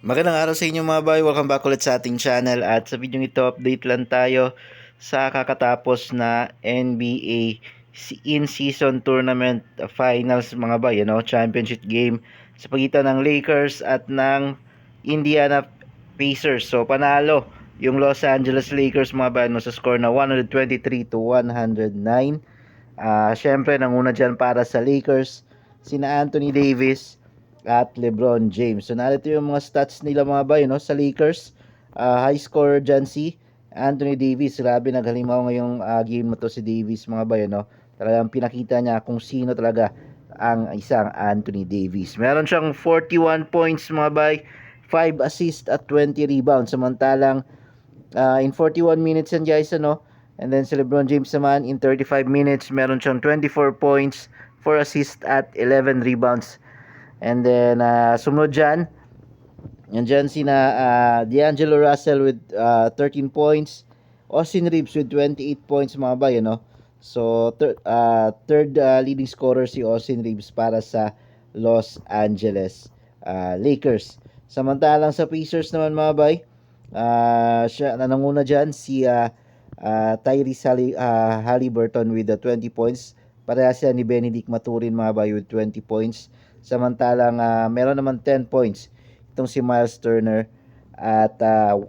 Magandang araw sa inyo mga boy. Welcome back ulit sa ating channel at sa video ito update lang tayo sa kakatapos na NBA in-season tournament finals mga boy, you know, championship game sa pagitan ng Lakers at ng Indiana Pacers. So panalo yung Los Angeles Lakers mga boy no, sa score na 123 to 109. Ah, syempre nanguna diyan para sa Lakers sina Anthony Davis at LeBron James. So narito yung mga stats nila mga bay no sa Lakers. Ah, high scorer dyan si Anthony Davis. Grabe naghalimaw ngayong ah, game na to si Davis mga bay no. Talagang pinakita niya kung sino talaga ang isang Anthony Davis. Meron siyang 41 points mga bay, 5 assists at 20 rebounds. Samantalang ah, in 41 minutes yan guys ano. And then si LeBron James naman in 35 minutes meron siyang 24 points, 4 assists at 11 rebounds. And then uh, sumunod dyan, Nandyan sina uh, D'Angelo Russell with uh, 13 points, Austin Reeves with 28 points mga bay, no? So thir- uh, third uh, leading scorer si Austin Reeves para sa Los Angeles uh, Lakers. Samantalang sa Pacers naman mga bay, uh, siya nananguna dyan si uh, uh, Tyrese Halli- uh, Halliburton with the 20 points. Parehas siya ni Benedict Maturin mga bay with 20 points. Samantalang uh, meron naman 10 points itong si Miles Turner at uh,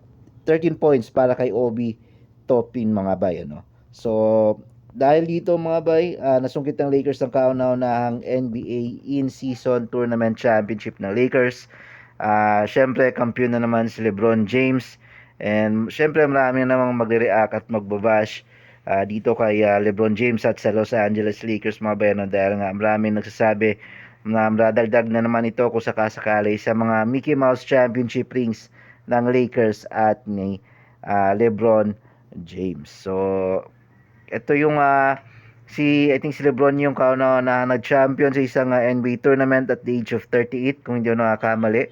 13 points para kay Obi Topin mga bay ano. So dahil dito mga bay, uh, nasungkit ng Lakers ang kauna-unahang NBA in-season tournament championship ng Lakers. Uh, Siyempre, kampiyon na naman si LeBron James. And siyempre, marami na namang magre-react at magbabash uh, dito kay uh, LeBron James at sa Los Angeles Lakers mga bay. Ano, dahil nga marami nagsasabi na madadagdag na naman ito kung sakasakali sa mga Mickey Mouse Championship rings ng Lakers at ni uh, LeBron James. So, ito yung uh, si I think si LeBron yung kauna na nag-champion sa isang uh, NBA tournament at the age of 38 kung hindi ako nakakamali.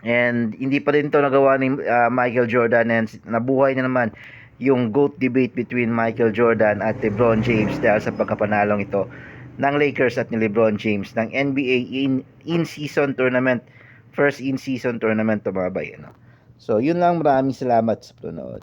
And hindi pa rin to nagawa ni uh, Michael Jordan and nabuhay na naman yung GOAT debate between Michael Jordan at LeBron James dahil sa pagkapanalong ito ng Lakers at ni LeBron James ng NBA in in-season tournament first in-season tournament to mga bay, no? So, yun lang. Maraming salamat sa panonood.